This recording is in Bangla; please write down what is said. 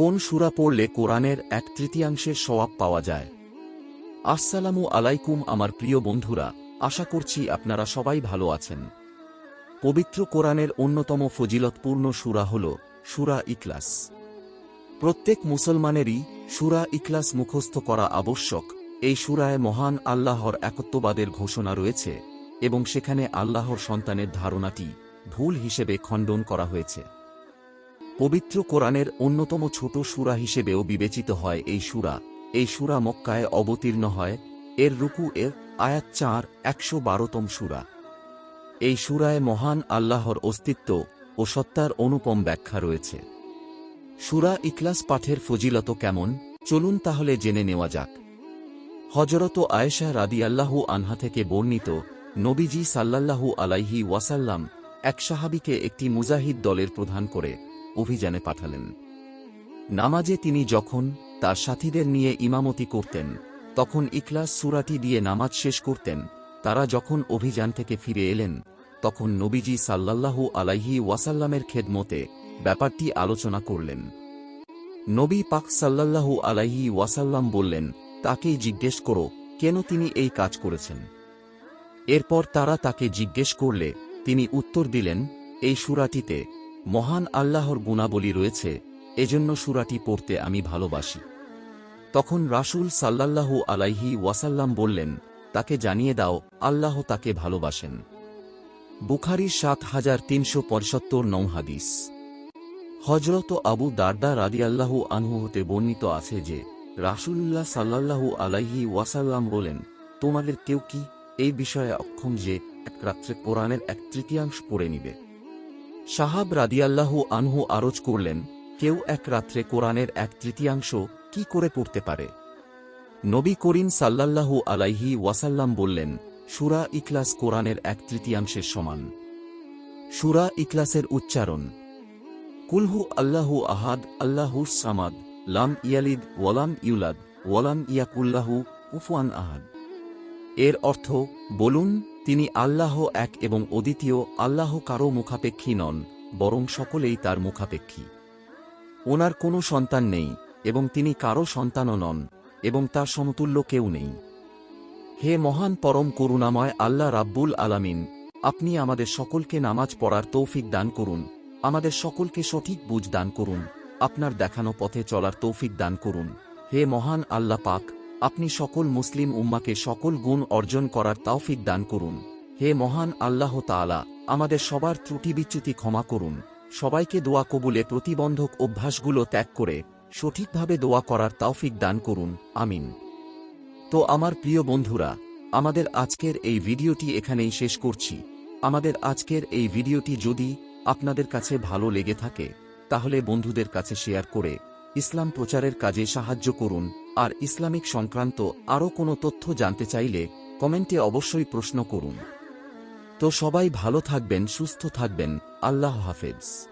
কোন সুরা পড়লে কোরআনের এক তৃতীয়াংশের সওয়াব পাওয়া যায়? আসসালামু আলাইকুম আমার প্রিয় বন্ধুরা, আশা করছি আপনারা সবাই ভালো আছেন। পবিত্র কোরআনের অন্যতম ফজিলতপূর্ণ সুরা হল সুরা ইকলাস প্রত্যেক মুসলমানেরই সুরা ইকলাস মুখস্থ করা আবশ্যক। এই সুরায় মহান আল্লাহর একত্ববাদের ঘোষণা রয়েছে এবং সেখানে আল্লাহর সন্তানের ধারণাটি ভুল হিসেবে খণ্ডন করা হয়েছে। পবিত্র কোরআনের অন্যতম ছোট সুরা হিসেবেও বিবেচিত হয় এই সুরা। এই সুরা মক্কায় অবতীর্ণ হয়। এর রুকু এর আয়াত চার, একশো বারোতম সুরা। এই সুরায় মহান আল্লাহর অস্তিত্ব ও সত্তার অনুপম ব্যাখ্যা রয়েছে। সুরা ইকলাস পাঠের ফজিলত কেমন? চলুন তাহলে জেনে নেওয়া যাক। হজরত আয়েশা রাদিয়াল্লাহু আনহা থেকে বর্ণিত নবীজি সাল্লাল্লাহু আলাইহি ওয়াসাল্লাম এক সাহাবিকে একটি মুজাহিদ দলের প্রধান করে। অভিযানে পাঠালেন। নামাজে তিনি যখন তার সাথীদের নিয়ে ইমামতি করতেন, তখন ইকলাস সুরাটি দিয়ে নামাজ শেষ করতেন। তারা যখন অভিযান থেকে ফিরে এলেন, তখন নবীজি সাল্লাল্লাহু আলাইহি ওয়াসাল্লামের খেদমতে ব্যাপারটি আলোচনা করলেন। নবী পাক সাল্লাল্লাহু আলাইহি ওয়াসাল্লাম বললেন, তাকেই জিজ্ঞেস করো, কেন তিনি এই কাজ করেছেন? এরপর তারা তাকে জিজ্ঞেস করলে তিনি উত্তর দিলেন, এই সুরাটিতে মহান আল্লাহর গুণাবলী রয়েছে, এজন্য সুরাটি পড়তে আমি ভালোবাসি। তখন রাসূল সাল্লাল্লাহু আলাইহি ওয়াসাল্লাম বললেন, তাকে জানিয়ে দাও, আল্লাহ তাকে ভালোবাসেন। বুখারি সাত হাজার তিনশো পঁয়সত্তর নং হাদিস। হজরত আবু দারদা রাদিয়াল্লাহু আনহু হতে বর্ণিত আছে যে, রাসূলুল্লাহ সাল্লাল্লাহু আলাইহি ওয়াসাল্লাম বলেন, তোমাদের কেউ কি এই বিষয়ে অক্ষম যে, এক রাত্রে কোরআনের এক তৃতীয়াংশ পড়ে নিবে? সাহাব রাদিয়াল্লাহু আনহু আরজ করলেন, কেউ এক রাত্রে কোরআনের এক তৃতীয়াংশ কি করে পড়তে পারে? নবী করিম সাল্লাল্লাহু আলাইহি ওয়াসাল্লাম বললেন, সুরা ইকলাস কোরআনের এক তৃতীয়াংশের সমান। সুরা ইকলাসের উচ্চারণ, কুলহু আল্লাহু আহাদ, আল্লাহু সামাদ, লাম ইয়ালিদ, ওয়ালাম ইউলাদ, ওয়ালাম ইয়াকুল্লাহু উফুয়ান আহাদ। এর অর্থ, বলুন তিনি আল্লাহ এক এবং অদ্বিতীয় আল্লাহ কারও মুখাপেক্ষী নন, বরং সকলেই তার মুখাপেক্ষী। ওনার কোনো সন্তান নেই, এবং তিনি কারও সন্তানও নন, এবং তার সমতুল্য কেউ নেই। হে মহান পরম করুণাময় আল্লাহ রাব্বুল আলামিন, আপনি আমাদের সকলকে নামাজ পড়ার তৌফিক দান করুন, আমাদের সকলকে সঠিক বুঝ দান করুন, আপনার দেখানো পথে চলার তৌফিক দান করুন। হে মহান আল্লাহ পাক আপনি সকল মুসলিম উম্মাকে সকল গুণ অর্জন করার তাওফিক দান করুন। হে মহান আল্লাহ তাআলা, আমাদের সবার ত্রুটি বিচ্যুতি ক্ষমা করুন। সবাইকে দোয়া কবুলে প্রতিবন্ধক অভ্যাসগুলো ত্যাগ করে সঠিকভাবে দোয়া করার তাওফিক দান করুন। আমিন। তো আমার প্রিয় বন্ধুরা, আমাদের আজকের এই ভিডিওটি এখানেই শেষ করছি। আমাদের আজকের এই ভিডিওটি যদি আপনাদের কাছে ভালো লেগে থাকে, তাহলে বন্ধুদের কাছে শেয়ার করে ইসলাম প্রচারের কাজে সাহায্য করুন। আর ইসলামিক সংক্রান্ত আরও কোনো তথ্য জানতে চাইলে কমেন্টে অবশ্যই প্রশ্ন করুন। তো সবাই ভালো থাকবেন, সুস্থ থাকবেন। আল্লাহ হাফেজ।